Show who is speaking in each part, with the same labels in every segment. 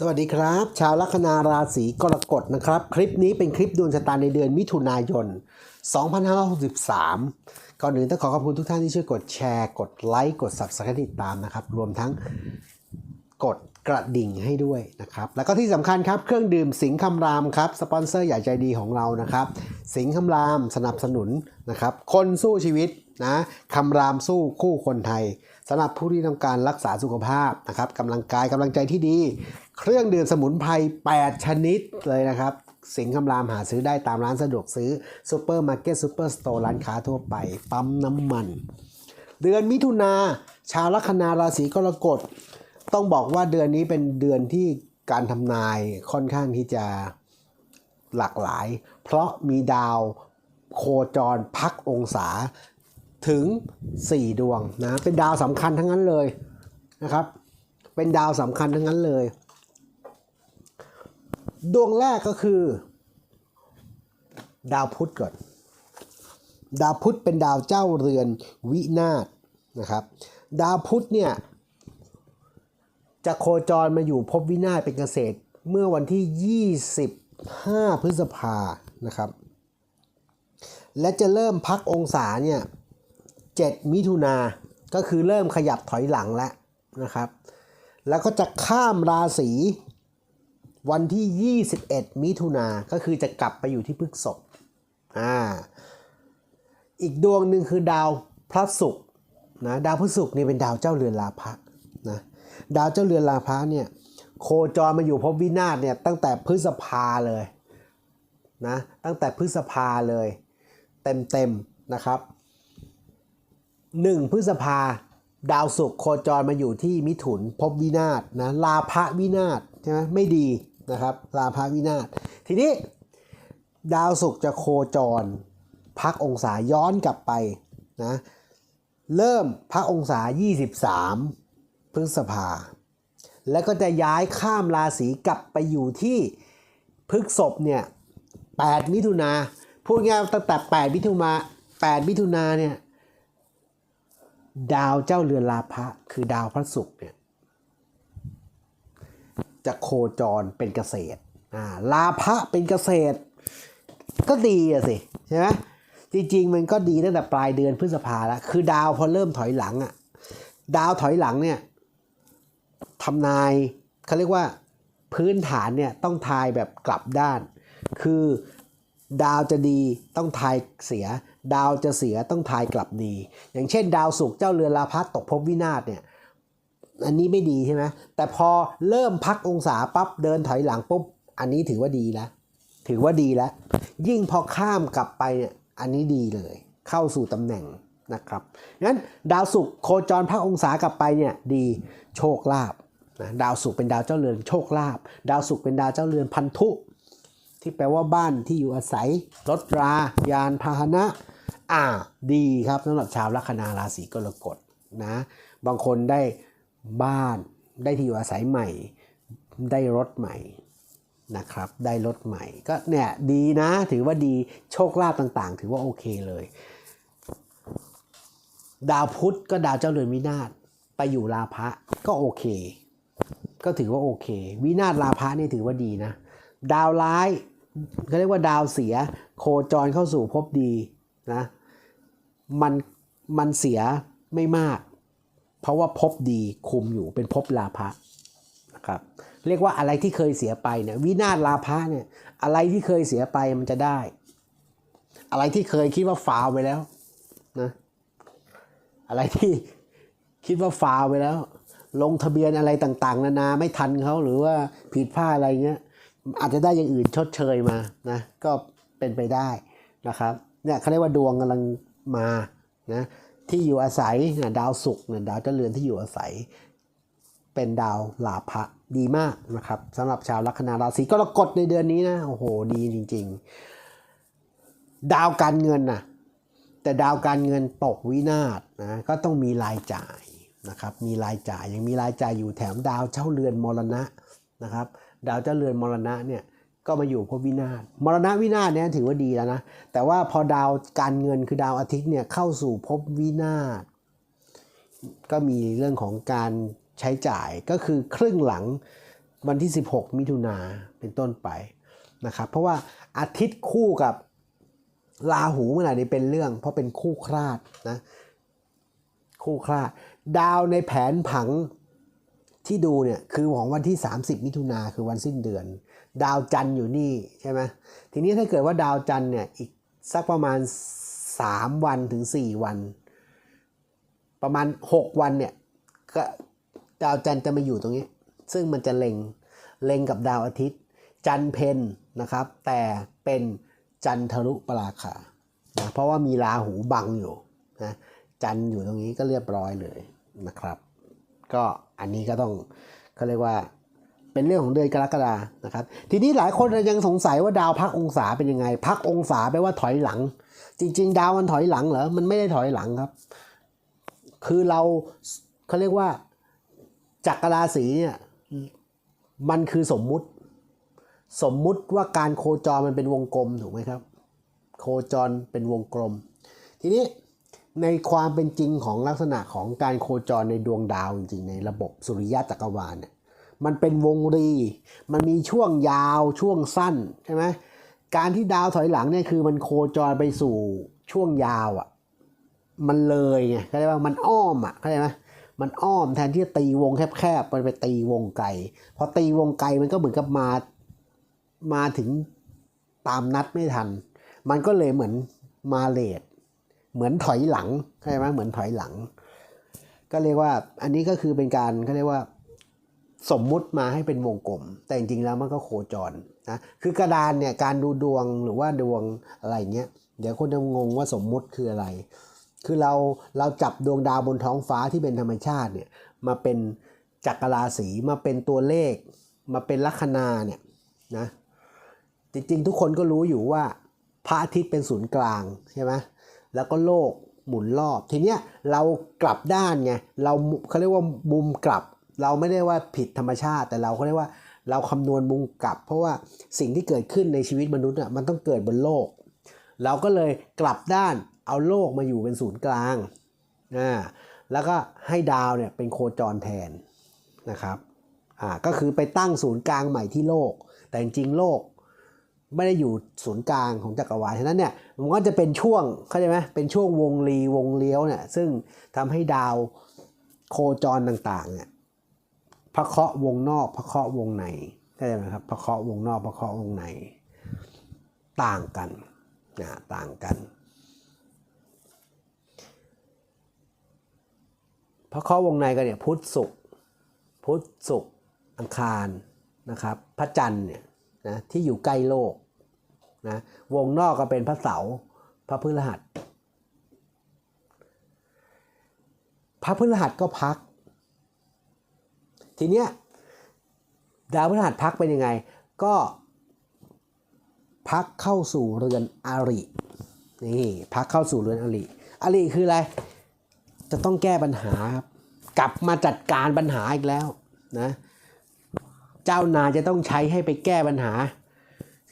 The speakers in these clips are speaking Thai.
Speaker 1: สวัสดีครับ ชาวลัคนาราศีกรกฎนะครับ คลิปนี้เป็นคลิปดวงชะตาในเดือนมิถุนายน 2563 ก่อนอื่นต้องขอขอบคุณทุกท่านที่ช่วยกดแชร์ กดไลค์ กด Subscribe ติดตามนะครับ รวมทั้งกดกระดิ่งให้ด้วยนะครับ แล้วก็ที่สำคัญครับ เครื่องดื่มสิงห์คำรามครับ สปอนเซอร์ใหญ่ใจดีของเรานะครับ สิงห์คำรามสนับสนุนนะครับ คนสู้ชีวิตนะคำรามสู้คู่คนไทย สำหรับผู้ที่ต้องการรักษาสุขภาพนะครับกำลังกายกำลังใจที่ดี เครื่องดื่มสมุนไพร 8 ชนิดเลยนะครับ สิงห์คำรามหาซื้อได้ตามร้านสะดวกซื้อซูเปอร์มาร์เก็ตซูเปอร์สโตร์ร้านค้าทั่วไป ปั๊มน้ำมัน เดือนมิถุนาชาวลัคนาราศีกรกฎต้องบอกว่าเดือนนี้เป็นเดือนที่การทำนายค่อนข้างที่จะหลากหลาย เพราะมีดาวโคจรพักองศา ถึง 4 ดวงนะ เป็นดาวสำคัญทั้งนั้นเลยนะครับ เป็นดาวสำคัญทั้งนั้นเลย ดวงแรกก็คือ ดาวพุธก่อน ดาวพุธเป็นดาวเจ้าเรือนวินาศนะครับ ดาวพุธเนี่ยจะโคจรมาอยู่ภพวินาศเป็นเกษตรเมื่อวันที่ 25 พฤษภานะครับ และจะเริ่มพักองศาเนี่ย 7 มิถุนา ก็คือเริ่มขยับถอยหลังแล้วนะครับ แล้วก็จะข้ามราศีวันที่ 21 มิถุนา ก็คือจะกลับไปอยู่ที่พฤษภอ่า อีกดวงหนึ่งคือดาวพระศุกร์นะ ดาวพฤศุกร์นี่เป็นดาวเจ้าเรือนลาภะนะ ดาวเจ้าเรือนลาภะเนี่ยโคจรมาอยู่ภพวินาศเนี่ยตั้งแต่พฤษภาเลยนะ ตั้งแต่พฤษภาเลย เต็มๆนะครับ 1พฤษภาดาวศุกร์โคจรมาอยู่ที่มิถุนภพวินาศนะลาภวินาศใช่ไหมไม่ดีนะครับลาภวินาศทีนี้ ดาวศุกร์จะโคจร พักองศาย้อนกลับไปนะเริ่มพักองศา 23 พฤษภา แล้วก็จะย้ายข้ามราศีกลับไปอยู่ที่พฤกษภเนี่ย8มิถุนาพูดง่ายๆตั้งแต่8มิถุนา8มิถุนาเนี่ย ดาวเจ้าเรือนลาภะคือดาวพระศุกร์เนี่ยจะโคจรเป็นเกษตรอ่าลาภะเป็นเกษตร ก็ดีอะสิใช่ไหมจริงๆ มันก็ดีตั้งแต่ปลายเดือนพฤษภาแล้วคือดาวพอเริ่มถอยหลังอะดาวถอยหลังเนี่ยทำนายเขาเรียกว่าพื้นฐานเนี่ยต้องทายแบบกลับด้าน คือดาวจะดีต้องทายเสีย ดาวจะเสียต้องทายกลับดี อย่างเช่น ดาวศุกร์เจ้าเรือนลาพัดตกภพวินาศเนี่ยอันนี้ไม่ดีใช่ไหมแต่พอเริ่มพักองศาปั๊บเดินถอยหลังปุ๊บอันนี้ถือว่าดีแล้วถือว่าดีแล้ว ยิ่งพอข้ามกลับไปเนี่ยอันนี้ดีเลย เข้าสู่ตำแหน่งนะครับงั้นดาวศุกร์โคจรพักองศากลับไปเนี่ยดีโชคลาภนะดาวศุกร์เป็นดาวเจ้าเรือนโชคลาภดาวศุกร์เป็นดาวเจ้าเรือนพันธุ ที่แปลว่าบ้านที่อยู่อาศัยรถรายานพาหนะ อ่าดีครับสำหรับชาวลัคนาราศีกรกฎนะบางคนได้บ้านได้ที่อยู่อาศัยใหม่ ได้รถใหม่นะครับได้รถใหม่ก็เนี่ยดีนะถือว่าดีโชคลาภต่างๆ ถือว่าโอเคเลย ดาวพุธก็ดาวเจ้าเรือนวินาศไปอยู่ลาภะก็โอเค ก็ถือว่าโอเค วินาศลาภะนี่ถือว่าดีนะ ดาวร้ายเขาเรียกว่าดาวเสีย โคจรเข้าสู่ภพดีนะ มันมันเสียไม่มาก เพราะว่าภพดีคุมอยู่เป็นภพลาภะนะครับเรียกว่าอะไรที่เคยเสียไปเนี่ยวินาศลาภะเนี่ยอะไรที่เคยเสียไปมันจะได้ อะไรที่เคยคิดว่าฟาวไปแล้วนะอะไรที่คิดว่าฟาวไปแล้ว ลงทะเบียนอะไรต่างๆ นานาไม่ทันเขาหรือว่าผิดพลาดอะไรเงี้ยอาจจะได้อย่างอื่นชดเชยมานะก็เป็นไปได้นะครับเนี่ยเขาเรียกว่าดวงกำลัง มานะที่อยู่อาศัยนะดาวศุกร์นี่ยดาวเจ้าเรือนที่อยู่อาศัย เป็นดาวลาภะดีมากนะครับสำหรับชาวลัคนาราศีกรกฎในเดือนนี้นะโอ้โหดีจริง ๆ ดาวการเงินนะแต่ดาวการเงินตกวินาศนะก็ต้องมีรายจ่ายนะครับมีรายจ่ายยังมีรายจ่ายอยู่แถมดาวเจ้าเรือนมรณะนะครับดาวเจ้าเรือนมรณะเนี่ย ก็มาอยู่ภพวินาศมรณะวินาศเนี่ยถือว่าดีแล้วนะแต่ว่าพอดาวการเงินคือดาวอาทิตย์เนี่ยเข้าสู่ภพวินาศก็มีเรื่องของการใช้จ่ายก็คือครึ่งหลังวันที่ 16 มิถุนาเป็นต้นไปนะครับเพราะว่าอาทิตย์คู่กับราหูเมื่อไหร่นี่เป็นเรื่อง เพราะเป็นคู่คลาดนะคู่คลาด ดาวในแผนผังที่ดูเนี่ยคือของวันที่ 30 มิถุนาคือวันสิ้นเดือน ดาวจันทร์อยู่นี่ใช่ไหมทีนี้ถ้าเกิดว่าดาวจันทร์เนี่ยอีกสักประมาณ 3 วันถึง 4 วัน ประมาณ 6 วันเนี่ยก็ดาวจันทร์จะมาอยู่ตรงนี้ ซึ่งมันจะเล็งเล็งกับดาวอาทิตย์ จันเพนนะครับ แต่เป็นจันทรุปราคานะเพราะว่ามีราหูบังอยู่นะจันอยู่ตรงนี้ก็เรียบร้อยเลยนะครับ ก็อันนี้ก็ต้องเขาเรียกว่า เป็นเรื่องของเดือนกรกฎานะครับ ทีนี้หลายคนยังสงสัยว่าดาวพักองศาเป็นยังไง พักองศาแปลว่าถอยหลัง จริง ๆ ดาวมันถอยหลังเหรอมันไม่ได้ถอยหลังครับ คือเราเขาเรียกว่าจักรราศีเนี่ยมันคือสมมุติ สมมุติว่าการโคจรมันเป็นวงกลมถูกไหมครับ โคจรเป็นวงกลม ทีนี้ในความเป็นจริงของลักษณะของการโคจรในดวงดาวจริงๆในระบบสุริยะจักรวาลเนี่ย มันเป็นวงรี มันมีช่วงยาวช่วงสั้นใช่ไหมการที่ดาวถอยหลังเนี่ยคือมันโคจรไปสู่ช่วงยาวอะ่ะ มันเลยไงเข้าใจว่ามันอ้อมอะเข้าใจไหมมันอ้อมแทนที่จะตีวงแคบๆมันไปตีวงไกลพอตีวงไกลมันก็เหมือนกับมามาถึงตามนัดไม่ทัน มันก็เลยเหมือนมาเลทเหมือนถอยหลังเข้าใจไหมเหมือนถอยหลัง ก็เรียกว่าอันนี้ก็คือเป็นการเขาเรียกว่า สมมุติมาให้เป็นวงกลม แต่จริงๆแล้วมันก็โคจรนะคือกระดานเนี่ยการดูดวงหรือว่าดวงอะไรเงี้ยเดี๋ยวคนจะงงว่าสมมุติคืออะไร คือเราเราจับดวงดาวบนท้องฟ้าที่เป็นธรรมชาติเนี่ยมาเป็นจักรราศีมาเป็นตัวเลข มาเป็นลัคนาเนี่ยนะจริงๆ ทุกคนก็รู้อยู่ว่าพระอาทิตย์เป็นศูนย์กลางใช่ไหมแล้วก็โลกหมุนรอบ ทีเนี้ยเรากลับด้านไง เราเขาเรียกว่ามุมกลับ เราไม่ได้ว่าผิดธรรมชาติ แต่เราเขาเรียกว่าเราคำนวณมุมกลับ เพราะว่าสิ่งที่เกิดขึ้นในชีวิตมนุษย์อะมันต้องเกิดบนโลก เราก็เลยกลับด้านเอาโลกมาอยู่เป็นศูนย์กลางอ่าแล้วก็ให้ดาวเนี่ยเป็นโคจรแทนนะครับอ่าก็คือไปตั้งศูนย์กลางใหม่ที่โลก แต่จริงๆโลกไม่ได้อยู่ศูนย์กลางของจักรวาล ฉะนั้นเนี่ยมันก็จะเป็นช่วงเข้าใจไหมเป็นช่วงวงรีวงเลี้ยวเนี่ยซึ่งทำให้ดาวโคจรต่างๆเนี่ย พระเคราะห์วงนอกพระเคราะห์วงในเข้าใจไหมครับพระเคราะห์วงนอกพระเคราะห์วงใน ต่างกันนะต่างกันพระเคราะห์วงในก็เนี่ยพุทธศุกร์พุทธศุกร์อังคารนะครับพระจันทร์เนี่ยนะที่อยู่ใกล้โลกนะวงนอกก็เป็นพระเสาร์พระพฤหัส พระพฤหัสก็พัก ทีเนี้ยดาวพฤหัสพักเป็นยังไง ก็พักเข้าสู่เรือนอารินี่พักเข้าสู่เรือนอริอาริคืออะไรจะต้องแก้ปัญหาครับกลับมาจัดการปัญหาอีกแล้วนะเจ้านายจะต้องใช้ให้ไปแก้ปัญหา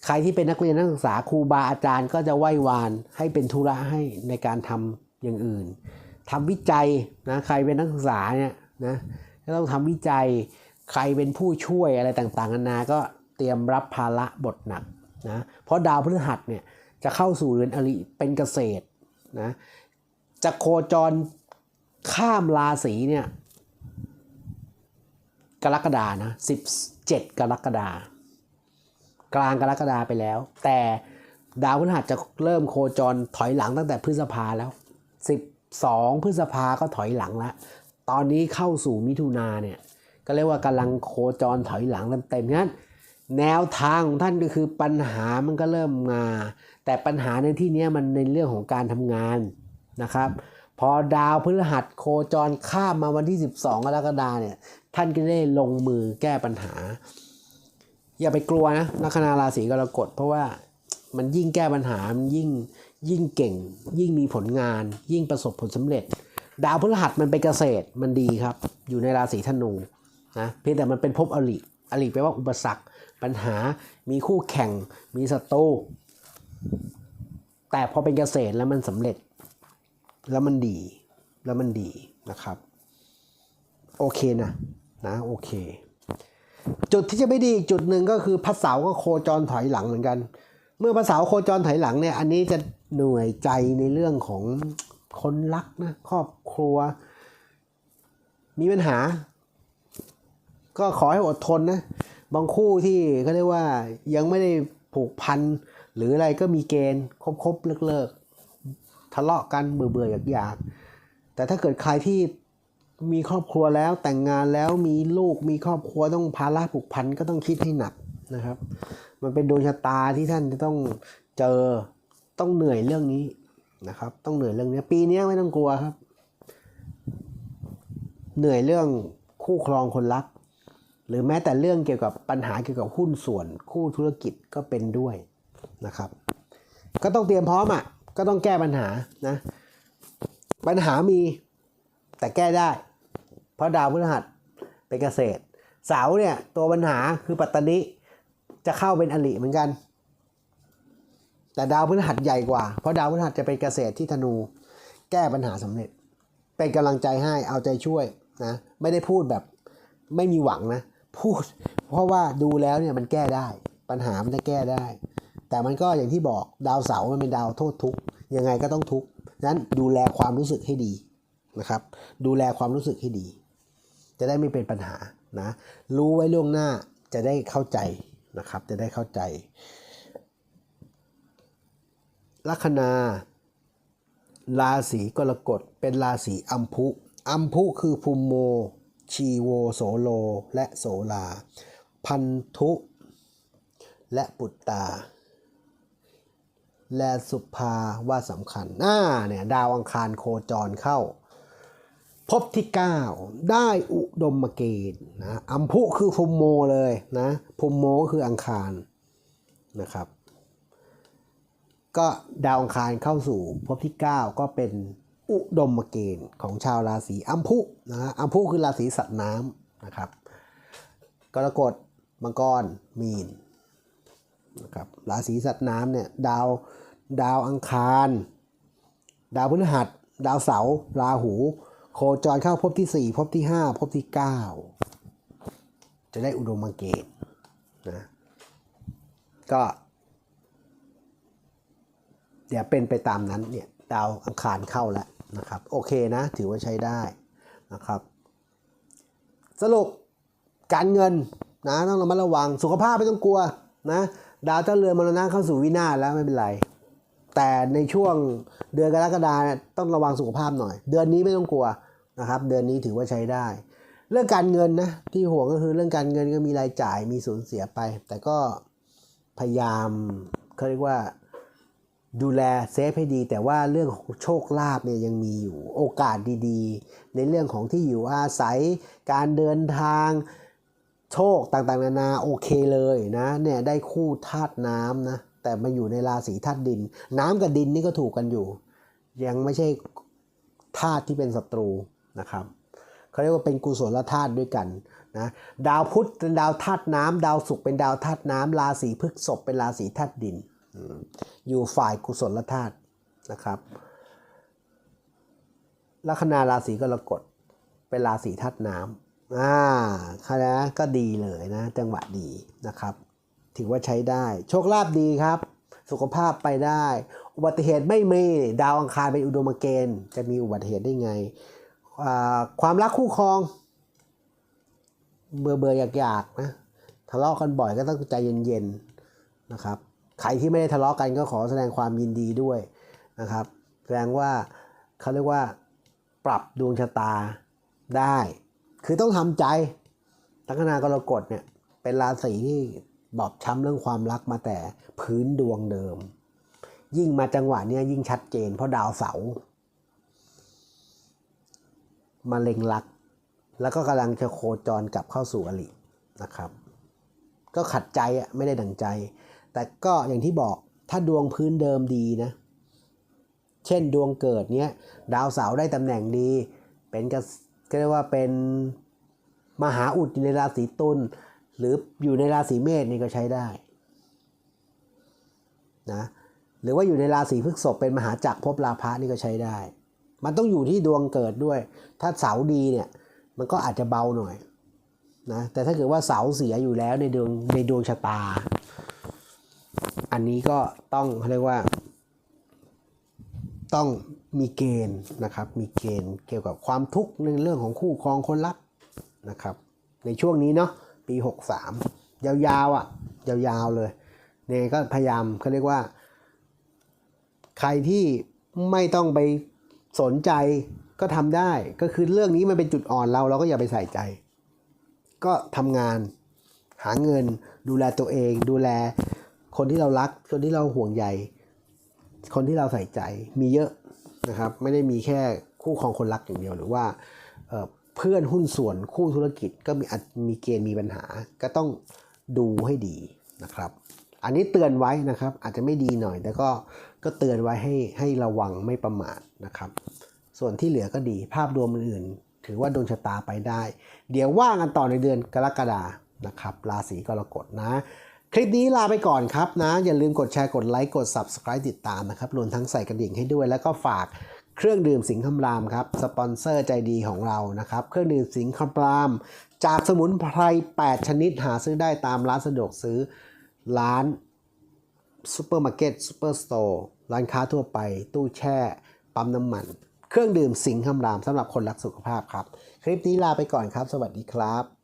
Speaker 1: ใครที่เป็นนักเรียนนักศึกษาครูบาอาจารย์ก็จะไหว้วานให้เป็นธุระให้ในการทำอย่างอื่นทำวิจัยนะใครเป็นนักศึกษาเนี่ยนะ ก็ต้องทำวิจัยใครเป็นผู้ช่วยอะไรต่างๆนานาก็เตรียมรับภาระบทหนักนะเพราะดาวพฤหัสเนี่ยจะเข้าสู่เรือนอริเป็นเกษตรนะจะโคจรข้ามราศีเนี่ยกรกฎานะ17 กรกฎากลางกรกฎาไปแล้ว แต่ดาวพฤหัสจะเริ่มโคจรถอยหลังตั้งแต่พฤษภาแล้ว 12 พฤษภาก็ถอยหลังแล้ว ตอนนี้เข้าสู่มิถุนาเนี่ยก็เรียกว่ากำลังโคจรถอยหลังเต็มๆงั้นแนวทางของท่านก็คือปัญหามันก็เริ่มมา แต่ปัญหาในที่นี้มันในเรื่องของการทำงานนะครับ พอดาวพฤหัสโคจรข้ามมาวันที่ 12กรกฎาเนี่ยท่านก็ได้ลงมือแก้ปัญหา อย่าไปกลัวนะลัคนาราศีกรกฎเพราะว่ามันยิ่งแก้ปัญหามันยิ่งยิ่งเก่ง ยิ่งมีผลงาน ยิ่งประสบผลสำเร็จ ดาวพฤหัสมันเป็นเกษตรมันดีครับ อยู่ในราศีธนูนะเพียงแต่มันเป็นภพอริอริแปลว่าอุปสรรค ปัญหามีคู่แข่งมีศัตรูแต่พอเป็นเกษตรแล้วมันสำเร็จ แล้วมันดี แล้วมันดีนะครับ โอเคนะนะโอเค จุดที่จะไม่ดีจุดหนึ่งก็คือพระเสาร์ก็โคจรถอยหลังเหมือนกัน เมื่อพระเสาร์โคจรถอยหลังเนี่ยอันนี้จะเหนื่อยใจในเรื่องของ คนรักนะครอบครัว มีปัญหา ก็ขอให้อดทนนะ บางคู่ที่เขาเรียกว่ายังไม่ได้ผูกพันหรืออะไรก็มีเกณฑ์คบคบเลิกเลิกทะเลาะกันเบื่อเบื่ออยากอยากๆแต่ถ้าเกิดใครที่มีครอบครัวแล้วแต่งงานแล้วมีลูกมีครอบครัวต้องภาระผูกพันก็ต้องคิดให้หนักนะครับ มันเป็นดวงชะตาที่ท่านจะต้องเจอต้องเหนื่อยเรื่องนี้ นะครับ ต้องเหนื่อยเรื่องนี้ปีนี้ไม่ต้องกลัวครับ เหนื่อยเรื่องคู่ครองคนรัก หรือแม้แต่เรื่องเกี่ยวกับปัญหาเกี่ยวกับหุ้นส่วน คู่ธุรกิจก็เป็นด้วยนะครับ ก็ต้องเตรียมพร้อมอะก็ต้องแก้ปัญหานะปัญหามีแต่แก้ได้ เพราะดาวพฤหัสเป็นเกษตร เสาเนี่ยตัวปัญหาคือปัตตานิจะเข้าเป็นอลิเหมือนกัน แต่ดาวพฤหัสใหญ่กว่า เพราะดาวพฤหัสจะเป็นเกษตรที่ธนู แก้ปัญหาสำเร็จ เป็นกำลังใจให้เอาใจช่วยนะ ไม่ได้พูดแบบไม่มีหวังนะ พูด เพราะว่าดูแล้วเนี่ยมันแก้ได้ ปัญหามันจะแก้ได้ แต่มันก็อย่างที่บอกดาวเสาร์มันเป็นดาวโทษทุกยังไงก็ต้องทุกนั้นดูแลความรู้สึกให้ดีนะครับ ดูแลความรู้สึกให้ดี จะได้ไม่เป็นปัญหานะ รู้ไว้ล่วงหน้าจะได้เข้าใจนะครับ จะได้เข้าใจ ลัคนาราศีกรกฎเป็นราศีอัมพุอัมพุคือภูมิโม ชีโวโสโล และโสลา พันธุ และปุตตา และสุภาว่าสำคัญอ่าเนี่ยดาวอังคารโคจรเข้า พบที่ 9 ได้อุดมเกณฑ์นะอัมพุคือภูมิโมเลยนะภูมิโมก็คืออังคารนะครับ ก็ดาวอังคารเข้าสู่ภพที่ 9 ก็เป็นอุดมเกณฑ์ของชาวราศีอัมพุนะฮะอัมพุคือราศีสัตว์น้ำนะครับกรกฎมังกรมีนนะครับราศีสัตว์น้ำเนี่ยดาวดาวอังคาร ดาวพฤหัส ดาวเสาร์ราหู โคจรเข้าภพที่ 4ภพที่ 5ภพที่ 9 จะได้อุดมเกณฑ์นะก็ เดี๋ยวเป็นไปตามนั้นเนี่ยดาวอังคารเข้าแล้วนะครับโอเคนะถือว่าใช้ได้นะครับ สรุปการเงินนะต้องระมัดระวังสุขภาพไม่ต้องกลัวนะดาวเจ้าเรือนมรณะเข้าสู่วินาศแล้วไม่เป็นไร แต่ในช่วงเดือนกรกฎาเนี่ยต้องระวังสุขภาพหน่อย เดือนนี้ไม่ต้องกลัวนะครับ เดือนนี้ถือว่าใช้ได้ เรื่องการเงินนะที่ห่วงก็คือเรื่องการเงินก็มีรายจ่ายมีสูญเสียไป แต่ก็พยายามเขาเรียกว่า ดูแลเซฟให้ดี แต่ว่าเรื่องของโชคลาภเนี่ยยังมีอยู่โอกาสดีๆ ในเรื่องของที่อยู่อาศัยการเดินทางโชคต่างๆ นานาโอเคเลยนะเนี่ยได้คู่ธาตุน้ำนะแต่มาอยู่ในราศีธาตุดิน น้ำกับดินนี่ก็ถูกกันอยู่ ยังไม่ใช่ธาตุที่เป็นศัตรูนะครับเขาเรียกว่าเป็นกุศลธาตุด้วยกันนะดาวพุธเป็นดาวธาตุน้ำดาวศุกร์เป็นดาวธาตุน้ำราศีพฤษภเป็นราศีธาตุดิน อยู่ฝ่ายกุศลธาตุนะครับลัคนาราศีกรกฎเป็นราศีธาตุน้ำอ่าคณะก็ดีเลยนะ จังหวะดีนะครับ ถือว่าใช้ได้ โชคลาภดีครับ สุขภาพไปได้ อุบัติเหตุไม่มีดาวอังคารเป็นอุดมเกณฑ์ จะมีอุบัติเหตุได้ไง ความรักคู่ครอง เบื่อเบื่ออยากอยากๆนะทะเลาะกันบ่อยก็ต้องใจเย็นๆนะครับ ใครที่ไม่ได้ทะเลาะกันก็ขอแสดงความยินดีด้วยนะครับ แสดงว่าเขาเรียกว่าปรับดวงชะตาได้ คือต้องทำใจลัคนากรกฎเนี่ยเป็นราศีที่บอบช้ำเรื่องความรักมาแต่พื้นดวงเดิม ยิ่งมาจังหวะเนี้ยยิ่งชัดเจน เพราะดาวเสาร์มาเล็งรัก แล้วก็กำลังจะโคจรกลับเข้าสู่อลินะครับ ก็ขัดใจอะไม่ได้ดังใจ แต่ก็อย่างที่บอกถ้าดวงพื้นเดิมดีนะ เช่นดวงเกิดเนี้ยดาวเสาร์ได้ตำแหน่งดี เป็นก็กเรียกว่าเป็นมหาอุดอยู่ในราศีตุลหรืออยู่ในราศีเมษนี่ก็ใช้ได้นะหรือว่าอยู่ในราศีพฤษภเป็นมหาจักรภพลาภะนี่ก็ใช้ได้ มันต้องอยู่ที่ดวงเกิดด้วย ถ้าเสาดีเนี่ยมันก็อาจจะเบาหน่อยนะแต่ถ้าเกิดว่าเสาเสียอยู่แล้วในดวงในดวงชะตา อันนี้ก็ต้องเขาเรียกว่า ต้องมีเกณฑ์นะครับ มีเกณฑ์เกี่ยวกับความทุกข์ในเรื่องของคู่ครองคนรักนะครับ ในช่วงนี้เนาะปี 63 ยาวๆอะ ยาวๆเลยเนี่ยก็พยายามเขาเรียกว่า ใครที่ไม่ต้องไปสนใจก็ทำได้ก็คือเรื่องนี้มันเป็นจุดอ่อนเราเราก็อย่าไปใส่ใจ ก็ทำงานหาเงินดูแลตัวเอง ดูแล คนที่เรารัก คนที่เราห่วงใยคนที่เราใส่ใจมีเยอะนะครับ ไม่ได้มีแค่คู่ครองคนรักอย่างเดียวหรือว่าเพื่อนหุ้นส่วนคู่ธุรกิจก็มีอาจมีเกณฑ์มีปัญหา ก็ต้องดูให้ดีนะครับ อันนี้เตือนไว้นะครับ อาจจะไม่ดีหน่อย แต่ก็ก็เตือนไว้ให้ให้ระวังไม่ประมาทนะครับ ส่วนที่เหลือก็ดีภาพรวมอื่นๆ ถือว่าดวงชะตาไปได้ เดี๋ยวว่ากันต่อในเดือนกรกฎานะครับ ราศีกรกฎนะ คลิปนี้ลาไปก่อนครับนะ อย่าลืมกดแชร์กดไลค์กด Subscribe ติดตามนะครับ รวมทั้งใส่กระดิ่งให้ด้วย แล้วก็ฝากเครื่องดื่มสิงคำรามครับ สปอนเซอร์ใจดีของเรานะครับ เครื่องดื่มสิงคำราม จากสมุนไพร 8 ชนิดหาซื้อได้ตามร้านสะดวกซื้อร้านซูเปอร์มาร์เก็ตซูเปอร์สโตร์ร้านค้าทั่วไป ตู้แช่ ปั๊มน้ำมัน เครื่องดื่มสิงคำรามสำหรับคนรักสุขภาพครับ คลิปนี้ลาไปก่อนครับ สวัสดีครับ